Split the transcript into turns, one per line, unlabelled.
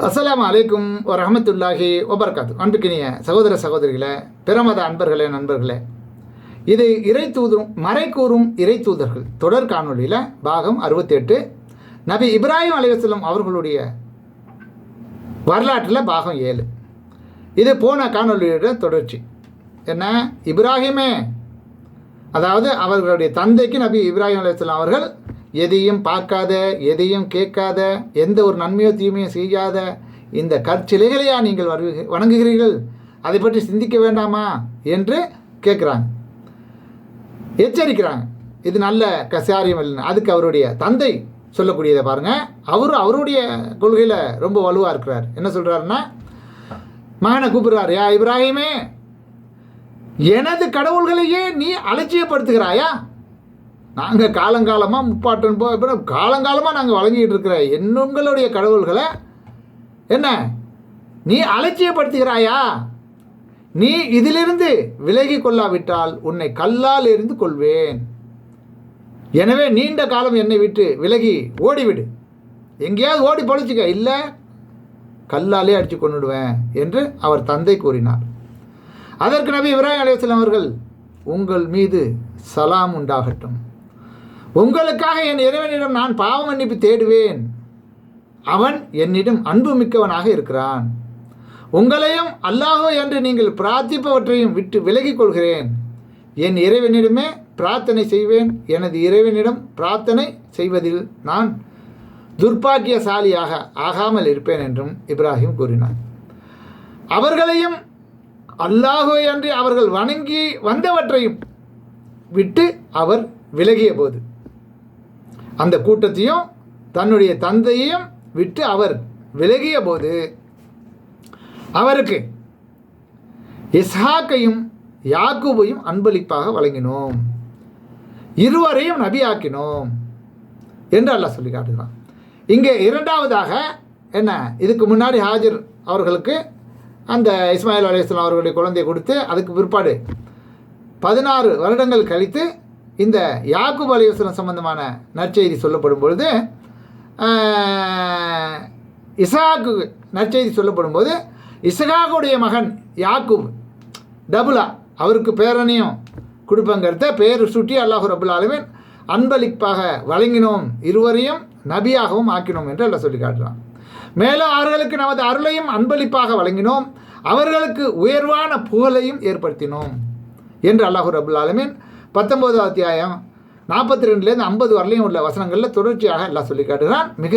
அஸ்லாம் அலைக்கும் வரஹமத்துல்லாஹி ஒபர்காத்து அன்புக்கினிய சகோதர சகோதரிகளே பிரமத அன்பர்களே நண்பர்களே இது இறை தூதும் மறை கூறும் இறை தூதர்கள். தொடர் காணொளியில் பாகம் அறுபத்தெட்டு நபி இப்ராஹிம் அலைவாஸ்லம் அவர்களுடைய வரலாற்றில் பாகம் ஏழு. இது போன காணொலியோட தொடர்ச்சி. என்ன? இப்ராஹிமே அதாவது அவர்களுடைய தந்தைக்கு நபி இப்ராஹிம் அலையாம் அவர்கள் எதையும் பார்க்காத எதையும் கேட்காத எந்த ஒரு நன்மையோ தீமையோ செய்யாத இந்த கற்சிலைகளையா நீங்கள் வருவீ- வணங்குகிறீர்கள்? அதை பற்றி சிந்திக்க வேண்டாமா என்று கேட்குறாங்க. எச்சரிக்கிறாங்க. இது நல்ல கசாரியம் இல்லைன்னு அதுக்கு அவருடைய தந்தை சொல்லக்கூடியதை பாருங்கள் அவரும் அவருடைய கொள்கையில் ரொம்ப வலுவாக இருக்கிறார். என்ன சொல்கிறாருன்னா மகனை கூப்பிடுறார். யா இப்ராஹிமே எனது கடவுள்களையே நீ அலட்சியப்படுத்துகிறாயா? நாங்கள் காலங்காலமாக முப்பாட்டன் போ காலங்காலமாக நாங்கள் வழங்கிட்டு இருக்கிற என்னங்களுடைய கடவுள்களை என்ன? நீ அலட்சியப்படுத்துகிறாயா? நீ இதிலிருந்து விலகி கொள்ளாவிட்டால் உன்னை கல்லால் எறிந்து கொள்வேன். எனவே நீண்ட காலம் என்னை விட்டு விலகி ஓடிவிடு. எங்கேயாவது ஓடி பொழிச்சிக்க. இல்லை கல்லாலே அடித்து கொண்டுடுவேன் என்று அவர் தந்தை கூறினார். அதற்கு நபி இப்ராஹிம் அலையாஸ்லாம் அவர்கள் உங்கள் மீது சலாம் உண்டாகட்டும். உங்களுக்காக என் இறைவனிடம் நான் பாவ மன்னிப்பு தேடுவேன். அவன் என்னிடம் அன்பு மிக்கவனாக இருக்கிறான். உங்களையும் அல்லாஹோ என்று நீங்கள் பிரார்த்திப்பவற்றையும் விட்டு விலகிக் கொள்கிறேன். என் இறைவனிடமே பிரார்த்தனை செய்வேன். எனது இறைவனிடம் பிரார்த்தனை செய்வதில் நான் துர்ப்பாக்கியசாலியாக ஆகாமல் இருப்பேன் என்றும் இப்ராஹிம் கூறினார். அவர்களையும் அல்லாஹோ என்று அவர்கள் வணங்கி வந்தவற்றையும் விட்டு அவர் விலகிய போது அந்த கூட்டத்தையும் தன்னுடைய தந்தையையும் விட்டு அவர் விலகிய போது அவருக்கு இஸ்ஹாக்கையும் யாக்குபையும் அன்பளிப்பாக வழங்கினோம். இருவரையும் நபியாக்கினோம் என்று அல்லாஹ் சொல்லி காட்டுகிறான். இங்கே இரண்டாவதாக என்ன? இதுக்கு முன்னாடி ஹாஜர் அவர்களுக்கு அந்த இஸ்மாயில் அலையாஸ்லாம் அவர்களுடைய குழந்தையை கொடுத்து அதுக்கு பிற்பாடு பதினாறு வருடங்கள் கழித்து இந்த யாக்கு அலையாஸ்லாம் சம்பந்தமான நற்செய்தி சொல்லப்படும் பொழுது இசாக்கு நற்செய்தி சொல்லப்படும் போது மகன் யாக்குப் டபுலா அவருக்கு பேரனையும் கொடுப்பங்கிறத பேர் சுட்டி அல்லாஹு ரபுல் ஆலமீன் அன்பளிப்பாக வழங்கினோம் இருவரையும் நபியாகவும் ஆக்கினோம் என்று எல்லாம் சொல்லி காட்டுறான். மேலும் அவர்களுக்கு நமது அருளையும் அன்பளிப்பாக வழங்கினோம் அவர்களுக்கு உயர்வான புகழையும் ஏற்படுத்தினோம் என்று அல்லாஹு ரபுல் ஆலமீன் பத்தொம்போது அத்தியாயம் நாற்பத்தி ரெண்டுலேருந்து ஐம்பது வரலையும் உள்ள வசனங்களில் தொடர்ச்சியாக எல்லாம் சொல்லி காட்டுகிறான். மிக